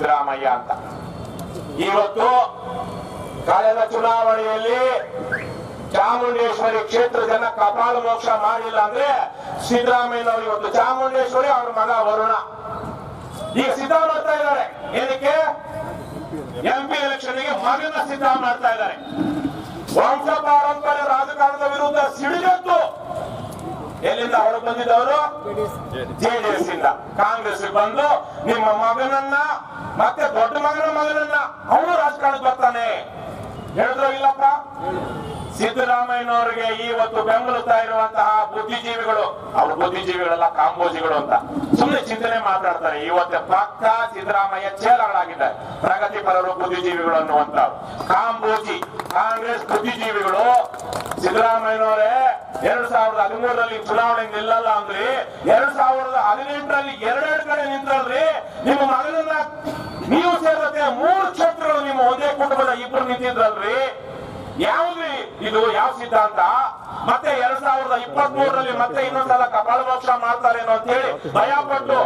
ಸಿದ್ದರಾಮಯ್ಯ ಅಂತ. ಇವತ್ತು ಕಳೆದ ಚುನಾವಣೆಯಲ್ಲಿ ಚಾಮುಂಡೇಶ್ವರಿ ಕ್ಷೇತ್ರ ಜನ ಕಪಾಲ ಮೋಕ್ಷ ಮಾಡಿಲ್ಲ ಅಂದ್ರೆ ಸಿದ್ದರಾಮಯ್ಯನವರು ಇವತ್ತು ಚಾಮುಂಡೇಶ್ವರಿ ಅವ್ರ ಮಗ ವರುಣ. ಈಗ ಸಿದ್ಧ ಮಾಡ್ತಾ ಇದ್ದಾರೆ. ಏನಕ್ಕೆ? ಎಂಪಿ ಎಲೆಕ್ಷನ್ಗೆ ಮಗನ ಸಿದ್ಧ ಮಾಡ್ತಾ ಇದ್ದಾರೆ. ವಂಶ ಪಾರಂಪರ್ಯ ರಾಜಕಾರಣದ ವಿರುದ್ಧ ಸಿಡಿದತ್ತು ಎಲ್ಲಿಂದ ಹೊರಗೆ ಬಂದಿದ್ದವರು? ಜೆಡಿಎಸ್. ಇಂದ ಕಾಂಗ್ರೆಸ್ ಬಂದು ನಿಮ್ಮ ಮಗನನ್ನ ಮತ್ತೆ ದೊಡ್ಡ ಮಗನ ಮಗನನ್ನ ಅವನು ರಾಜಕಾರಣಕ್ಕೆ ಬರ್ತಾನೆ. ಹೇಳಿದ್ರು ಇಲ್ಲಪ್ಪ? ಸಿದ್ದರಾಮಯ್ಯನವರಿಗೆ ಇವತ್ತು ಬೆಂಬಲಿಸ್ತಾ ಇರುವಂತಹ ಬುದ್ಧಿಜೀವಿಗಳು, ಅವರು ಬುದ್ಧಿಜೀವಿಗಳೆಲ್ಲ ಕಾಂಬೋಜಿಗಳು ಅಂತ. ಸುಮ್ಮನೆ ಚಿಂತನೆ ಮಾತಾಡ್ತಾರೆ, ಇವತ್ತು ಪಕ್ಕ ಸಿದ್ದರಾಮಯ್ಯ ಚೇಲಗಳಾಗಿದ್ದಾರೆ ಪ್ರಗತಿಪರರು ಬುದ್ಧಿಜೀವಿಗಳು ಅನ್ನುವಂತ ಕಾಂಬೋಜಿ, ಕಾಂಗ್ರೆಸ್ ಬುದ್ಧಿಜೀವಿಗಳು, ಸಿದ್ದರಾಮಯ್ಯನವರೇ, ಎರಡ್ ಸಾವಿರದ ಹದಿಮೂರರಲ್ಲಿ ಚುನಾವಣೆ ನಿಲ್ಲಲ್ಲ ಅಂದ್ರೆ, ಎರಡ್ ಸಾವಿರದ ಹದಿನೆಂಟರಲ್ಲಿ ಇದು ಯಾವ ಸಿದ್ಧಾಂತ? ಮತ್ತೆ ಎರಡ್ ಸಾವಿರದ ಇಪ್ಪತ್ತ್ ಮೂರರಲ್ಲಿ ಮತ್ತೆ ಇನ್ನೊಂದ್ಸಲ ಕಪಾಳ ಮೋಕ್ಷ ಮಾಡ್ತಾರೇನೋ ಅಂತ ಹೇಳಿ ಭಯಪಟ್ಟು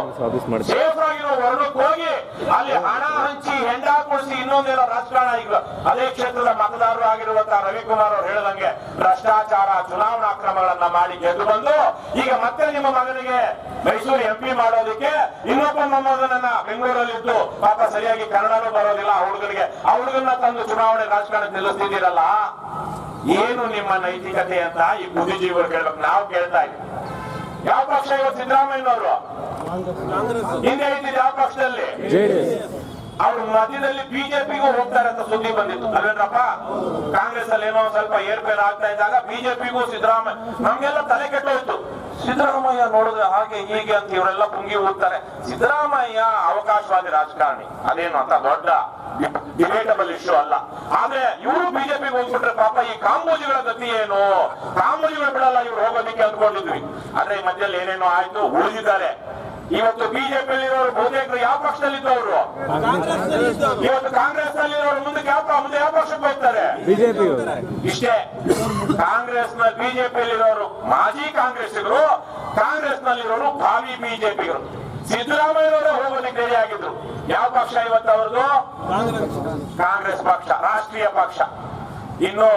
ಸೇಫ್ ಆಗಿರೋ ವರ್ಣಕ್ಕೆ ಹೋಗಿ ಅಲ್ಲಿ ಹಣ ಹಂಚಿ ಹೆಂಡ ಕೊಡಿಸಿ ಇನ್ನೊಂದೆಲ್ಲ ರಾಜಕಾರಣ ಈಗ ಅದೇ ಕ್ಷೇತ್ರದ ಮತದಾರರು ಆಗಿರುವಂತಹ ರವಿಕುಮಾರ್ ಅವರು ಹೇಳದಂಗೆ ಭ್ರಷ್ಟಾಚಾರ, ಚುನಾವಣಾ ಅಕ್ರಮಗಳನ್ನ ಮಾಡಿ ಗೆದ್ದು ಬಂದು ಈಗ ಮತ್ತೆ ನಿಮ್ಮ ಮಗನಿಗೆ ಮೈಸೂರು ಎಂ ಪಿ ಮಾಡೋದಕ್ಕೆ ಇನ್ನೊಬ್ಬ ಮೊಮ್ಮಗನನ್ನ ಬೆಂಗಳೂರಲ್ಲಿದ್ದು ಪಾಪ ಸರಿಯಾಗಿ ಕನ್ನಡನೂ ಬರೋದಿಲ್ಲ, ಆ ಹುಡುಗನಿಗೆ, ಆ ಹುಡುಗನ್ನ ತಂದು ಚುನಾವಣೆ ರಾಜಕಾರಣ ನಿಲ್ಲಿಸ್ತಿದ್ದೀರಲ್ಲ? ಏನು ನಿಮ್ಮ ನೈತಿಕತೆ ಅಂತ ಈ ಬುದ್ಧಿಜೀವಿಗಳು ಕೇಳ್ಬೇಕು? ನಾವು ಕೇಳ್ತಾ ಇದ್ದೀವಿ. ಯಾವ ಪಕ್ಷ ಇವತ್ತು ಸಿದ್ದರಾಮಯ್ಯನವರು? ಹಿಂದೆ ಇದ್ದಿದ್ದು ಯಾವ ಪಕ್ಷದಲ್ಲಿ? ಅವ್ರ ಮಧ್ಯದಲ್ಲಿ ಬಿಜೆಪಿಗೂ ಹೋಗ್ತಾರೆ ಅಂತ ಸುದ್ದಿ ಬಂದಿತ್ತು. ಅಲ್ವೇನ್ರಪ್ಪ? ಕಾಂಗ್ರೆಸ್ ಅಲ್ಲಿ ಏನೋ ಸ್ವಲ್ಪ ಏರ್ಪೇರ್ ಆಗ್ತಾ ಇದ್ದಾಗ ಬಿಜೆಪಿಗೂ ಸಿದ್ದರಾಮಯ್ಯ ನಮ್ಗೆಲ್ಲ ತಲೆ ಕೆಟ್ಟೋಯ್ತು. ಸಿದ್ದರಾಮಯ್ಯ ನೋಡಿದ್ರೆ ಹಾಗೆ ಹೀಗೆ ಅಂತ ಇವರೆಲ್ಲ ಪುಂಗಿ ಹೋಗ್ತಾರೆ. ಸಿದ್ದರಾಮಯ್ಯ ಅವಕಾಶವಾದಿ ರಾಜಕಾರಣಿ. ಅದೇನು ಅಂತ ದೊಡ್ಡ ಡಿಬೇಟಬಲ್ ಇಶ್ಯೂ ಅಲ್ಲ. ಆದ್ರೆ ಇವರು ಬಿಜೆಪಿಗೆ ಹೋಗ್ಬಿಟ್ರೆ ಪಾಪ ಈ ಕಾಂಬೋಜಿಗಳ ಗತಿ ಏನು? ಕಾಂಬೋಜಿಗಳು ಬಿಡಲ್ಲ, ಇವ್ರು ಹೋಗೋದಿಕ್ಕೆ ಅಂದ್ಕೊಂಡಿದ್ವಿ. ಆದ್ರೆ ಈ ಮಧ್ಯದಲ್ಲಿ ಏನೇನೋ ಆಯ್ತು, ಉಳಿದಿದ್ದಾರೆ. ಇವತ್ತು ಬಿಜೆಪಿಯಲ್ಲಿರೋರು ಬಹುತೇಕರು ಯಾವ ಪಕ್ಷದಲ್ಲಿದ್ದವರು? ಇವತ್ತು ಕಾಂಗ್ರೆಸ್ ನಲ್ಲಿರೋರು ಮುಂದಕ್ಕೆ ಯಾವ ಮುಂದೆ ಯಾವ ಪಕ್ಷಕ್ಕೆ ಹೋಗ್ತಾರೆ? ಬಿಜೆಪಿ ಇಷ್ಟೇ. ಕಾಂಗ್ರೆಸ್ನ ಬಿಜೆಪಿಯಲ್ಲಿರೋರು ಮಾಜಿ ಕಾಂಗ್ರೆಸ್ಸಿಗರು ಕಾಂಗ್ರೆಸ್ ನಲ್ಲಿರೋರು ಭಾವಿ ಬಿಜೆಪಿಗರು. ಸಿದ್ದರಾಮಯ್ಯವರು ಹೋಗೋದಕ್ಕೆ ರೆಡಿ ಆಗಿದ್ರು. ಯಾವ ಪಕ್ಷ ಇವತ್ತು ಅವ್ರದ್ದು? ಕಾಂಗ್ರೆಸ್ ಪಕ್ಷ ರಾಷ್ಟ್ರೀಯ ಪಕ್ಷ. ಇನ್ನು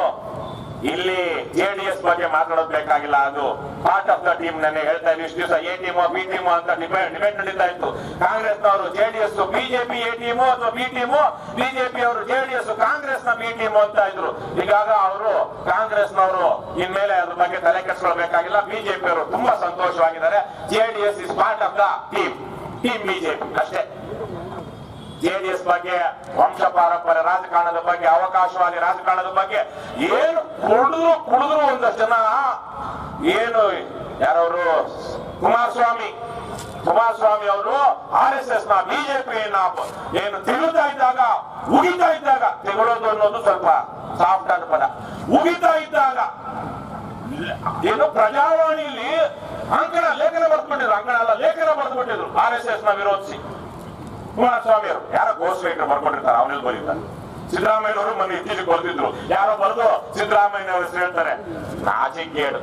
ಇಲ್ಲಿ ಜೆಡಿಎಸ್ ಬಗ್ಗೆ ಮಾತಾಡೋದು ಬೇಕಾಗಿಲ್ಲ. ಅದು ಪಾರ್ಟ್ ಆಫ್ ದ ಟೀಮ್ ನೆನ್ನೆ ಹೇಳ್ತಾ ಇದ್ವಿ. ಇಷ್ಟು ದಿವಸ ಎ ಟೀಮು ಬಿ ಟೀಮು ಅಂತ ಡಿಪೆಂಡ್ ಡಿಪೆಂಡ್ ನಡೀತಾ ಇತ್ತು. ಕಾಂಗ್ರೆಸ್ನವರು ಜೆಡಿಎಸ್ ಬಿಜೆಪಿ ಎ ಟೀಮು ಅಥವಾ ಬಿ ಟೀಮು ಬಿಜೆಪಿ ಅವರು ಜೆಡಿಎಸ್ ಕಾಂಗ್ರೆಸ್ನ ಬಿ ಟೀಮು ಅಂತ ಇದ್ರು. ಈಗಾಗ ಅವರು ಕಾಂಗ್ರೆಸ್ನವರು ಇನ್ಮೇಲೆ ಅದ್ರ ಬಗ್ಗೆ ತಲೆ ಕೆಡಿಸ್ಕೊಳ್ಬೇಕಾಗಿಲ್ಲ. ಬಿಜೆಪಿ ಅವರು ತುಂಬಾ ಸಂತೋಷವಾಗಿದ್ದಾರೆ. JDS is part of the team team BJP ಅಷ್ಟೇ. ಜೆಡಿಎಸ್ ಬಗ್ಗೆ ವಂಶ ಪಾರಂಪರ್ಯ ರಾಜಕಾರಣದ ಬಗ್ಗೆ, ಅವಕಾಶವಾದಿ ರಾಜಕಾರಣದ ಬಗ್ಗೆ ಏನು ಕುಡಿದ್ರು ಕುಡಿದ್ರು ಒಂದಷ್ಟು ಜನ. ಏನು ಯಾರವರು? ಕುಮಾರಸ್ವಾಮಿ. ಕುಮಾರಸ್ವಾಮಿ ಅವರು ಆರ್ ಎಸ್ ಎಸ್ನ ಬಿಜೆಪಿಯನ್ನ ಏನು ತಿಳಿತಾ ಇದ್ದಾಗ, ಉಗಿತಾ ಇದ್ದಾಗ, ತೆಗೊಳ್ಳೋದು ಅನ್ನೋದು ಸ್ವಲ್ಪ ಸಾಫ್ಟ್ ಆದ ಪದ. ಉಗಿತಾ ಇದ್ದಾಗ, ಏನು ಪ್ರಜಾವಾಣಿಯಲ್ಲಿ ಅಂಕಣ ಲೇಖನ ಬರ್ದ್ಬಿಟ್ಟಿದ್ರು, ಅಂಕಣ ಅಲ್ಲ, ಲೇಖನ ಬರ್ದ್ಬಿಟ್ಟಿದ್ರು, ಆರ್ ಎಸ್ ಎಸ್ನ ವಿರೋಧಿಸಿ. ಕುಮಾರಸ್ವಾಮಿ ಅವರು ಯಾರೋ ಲೇಖನ ಬರ್ಕೊಂಡಿರ್ತಾರೆ ಅವನಿಗೆ ಬರೀತಾರೆ ಸಿದ್ದರಾಮಯ್ಯ ಅವರು ಮೊನ್ನೆ ಇತ್ತೀಚೆಗೆ ಬರ್ತಿದ್ರು ಯಾರೋ ಬರೆದು ಸಿದ್ದರಾಮಯ್ಯ ಹೆಸರು ಹೇಳ್ತಾರೆ ನಾಚಿಕೇಡು